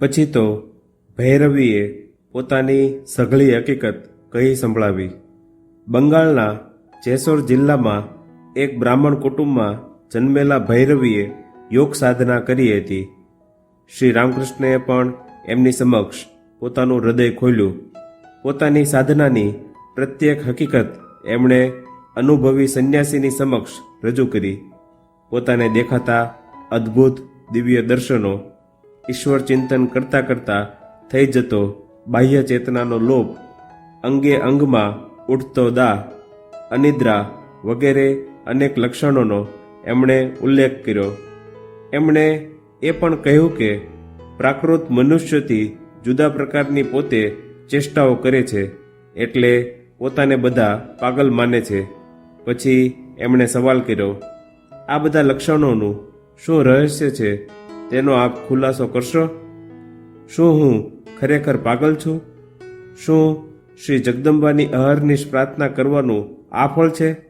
પછી તો ભૈરવીએ પોતાની સઘળી હકીકત કહી સંભળાવી. બંગાળના જેસોર જિલ્લામાં એક બ્રાહ્મણ કુટુંબમાં જન્મેલા ભૈરવીએ યોગ સાધના કરી હતી. શ્રી રામકૃષ્ણએ પણ એમની સમક્ષ પોતાનું હૃદય ખોલ્યું. પોતાની સાધનાની પ્રત્યેક હકીકત એમણે અનુભવી સંન્યાસીની સમક્ષ રજૂ કરી. પોતાને દેખાતા અદ્ભુત દિવ્ય દર્શનો ઈશ્વર ચિંતન કરતાં કરતાં થઈ જતો બાહ્ય ચેતનાનો લોપ. અંગે અંગમાં ઉઠતો દા, અનિદ્રા વગેરે અનેક લક્ષણોનો એમણે ઉલ્લેખ કર્યો. એમણે એ પણ કહ્યું કે પ્રાકૃત મનુષ્યથી જુદા પ્રકારની પોતે ચેષ્ટાઓ કરે છે, એટલે પોતાને બધા પાગલ માને છે. પછી એમણે સવાલ કર્યો, આ બધા લક્ષણોનું શું રહસ્ય છે? તેનો આપ ખુલાસો કરશો? શું હું ખરેખર પાગલ છું? શું શ્રી જગદંબાની અહર્નિશ પ્રાર્થના કરવાનું આ ફળ છે?